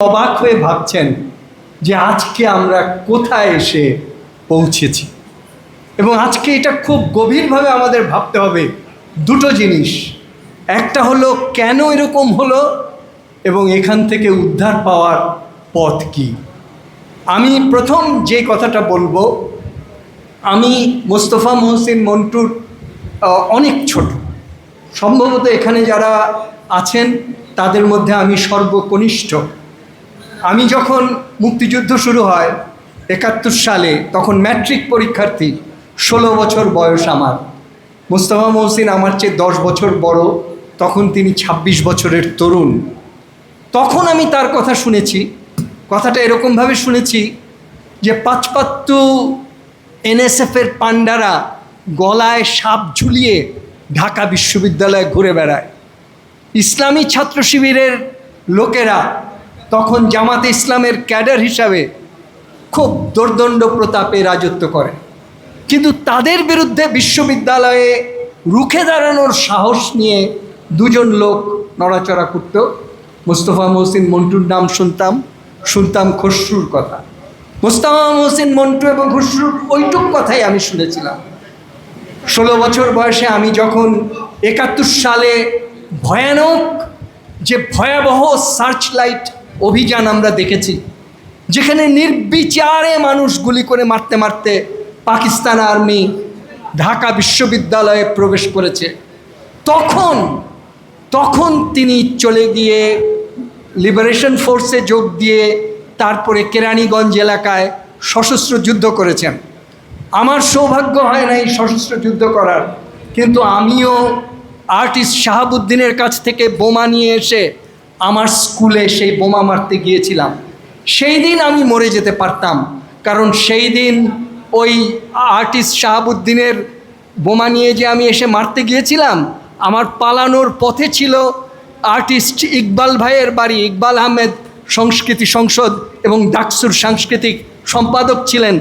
অবাক হয়ে ভাবছেন যে আজকে আমরা কোথায় এসে পৌঁছেছি। এবং আজকে এটা খুব গভীরভাবে আমাদের ভাবতে হবে দুটো জিনিস। একটা হলো, কেন এরকম হলো? এবং এখান থেকে উদ্ধার পাওয়ার পথ কি? আমি প্রথম যে কথাটা বলব, আমি মোস্তফা মহসিন মন্টুর অনেক ছোট। সম্ভবত এখানে যারা আছেন, তাদের মধ্যে আমি সর্বকনিষ্ঠ। আমি যখন মুক্তিযুদ্ধ শুরু হয়, একাত্তর সালে, তখন ম্যাট্রিক পরীক্ষার্থী, ষোলো বছর বয়স আমার। মোস্তফা মহসিন আমার চেয়ে দশ বছর বড়, তখন তিনি ২৬ বছরের তরুণ। তখন আমি তার কথা শুনেছি। কথাটা এরকমভাবে শুনেছি যে পাঁচপাত্তু এনএসএফের পান্ডারা গলায় সাপ ঝুলিয়ে ঢাকা বিশ্ববিদ্যালয়ে ঘুরে বেড়ায়। ইসলামী ছাত্র শিবিরের লোকেরা তখন জামাতে ইসলামের ক্যাডার হিসাবে খুব দোর্দণ্ড প্রতাপে রাজত্ব করে কিন্তু তাদের বিরুদ্ধে বিশ্ববিদ্যালয়ে রুখে দাঁড়ানোর সাহস নিয়ে দুজন লোক নড়াচড়া করত। মোস্তফা মহসিন মন্টুর নাম শুনতাম শুনতাম খসরুর কথা। মোস্তফা মহসিন মন্টু এবং খসরুর ওইটুক কথাই আমি শুনেছিলাম। ষোলো বছর বয়সে আমি যখন একাত্তর সালে ভয়ানক যে ভয়াবহ সার্চ লাইট অভিযান আমরা দেখেছি, যেখানে নির্বিচারে মানুষ গুলি করে মারতে মারতে পাকিস্তান আর্মি ঢাকা বিশ্ববিদ্যালয়ে প্রবেশ করেছে। তখন তখন তিনি চলে গিয়ে লিবারেশন ফোর্সে যোগ দিয়ে তারপরে কেরানীগঞ্জ এলাকায় সশস্ত্র যুদ্ধ করেছেন। আমার সৌভাগ্য হয় নাই সশস্ত্র যুদ্ধ করার, কিন্তু আমিও আর্টিস্ট শাহাবুদ্দিনের কাছ থেকে বোমা নিয়ে এসে আমার স্কুলে সেই বোমা মারতে গিয়েছিলাম। সেই দিন আমি মরে যেতে পারতাম, কারণ সেই দিন ওই আর্টিস্ট শাহাবুদ্দিনের বোমা নিয়ে যে আমি এসে মারতে গিয়েছিলাম, আমার পালানোর পথে ছিল আর্টিস্ট ইকবাল ভাইয়ের বাড়ি, ইকবাল আহমেদ সংস্কৃতি সংসদ এবং ডাকসুর সাংস্কৃতিক সম্পাদক ছিলেন